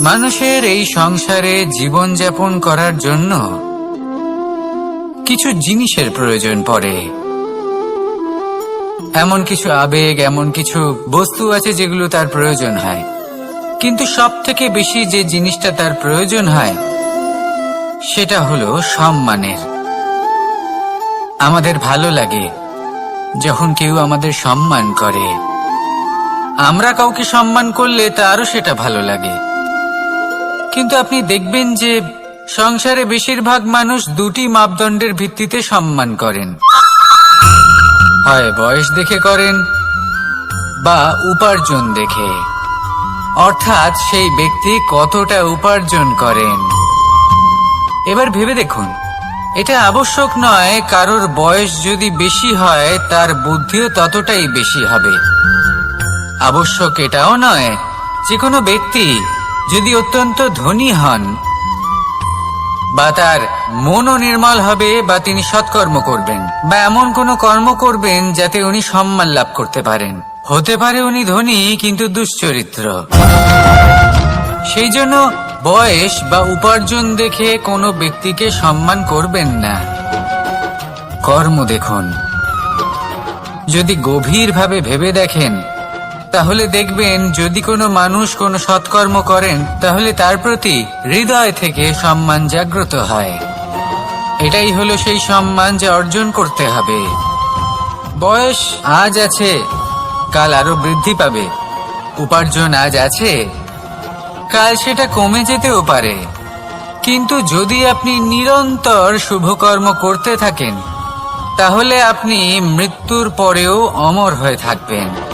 মানুষের এই সংসারে জীবনযাপন করার জন্য কিছু জিনিসের প্রয়োজন পড়ে। এমন কিছু আবেগ, এমন কিছু বস্তু আছে যেগুলো তার প্রয়োজন হয়। কিন্তু সব থেকে বেশি যে জিনিসটা তার প্রয়োজন হয়, সেটা হলো সম্মানের। আমাদের ভালো লাগে যখন কেউ আমাদের সম্মান করে। আমরা কাউকে সম্মান করলে তারও সেটা ভালো লাগে। কিন্তু আপনি দেখবেন যে সংসারে বেশিরভাগ মানুষ দুটি মাপদণ্ডের ভিত্তিতে সম্মান করেন। হয় বয়স দেখে করেন, বা উপার্জন দেখে। অর্থাৎ সেই ব্যক্তি কতটা উপার্জন করেন। এবার ভেবে দেখুন, এটা আবশ্যক নয় কারোর বয়স যদি বেশি হয়, তার বুদ্ধিও ততটাই বেশি হবে। আবশ্যক এটাও নয় যে কোনো ব্যক্তি যদি অত্যন্ত ধনী হন, বা তার মনও নির্মল হবে, বা তিনি সৎকর্ম করবেন, বা এমন কোনো কর্ম করবেন যাতে উনি সম্মান লাভ করতে পারেন। হতে পারে উনি ধনী, কিন্তু দুশ্চরিত্র। সেই জন্য বয়স বা উপার্জন দেখে কোনো ব্যক্তিকে সম্মান করবেন না। কর্ম দেখুন। যদি গভীরভাবে ভেবে দেখেন তাহলে দেখবেন যদি কোনো মানুষ কোনো সৎকর্ম করেন, তাহলে তার প্রতি হৃদয় থেকে সম্মান জাগ্রত হয়। এটাই হলো সেই সম্মান যা অর্জন করতে হবে। বয়স আজ আছে, কাল আরও বৃদ্ধি পাবে। উপার্জন আজ আছে, কাল সেটা কমে যেতেও পারে। কিন্তু যদি আপনি নিরন্তর শুভকর্ম করতে থাকেন, তাহলে আপনি মৃত্যুর পরেও অমর হয়ে থাকবেন।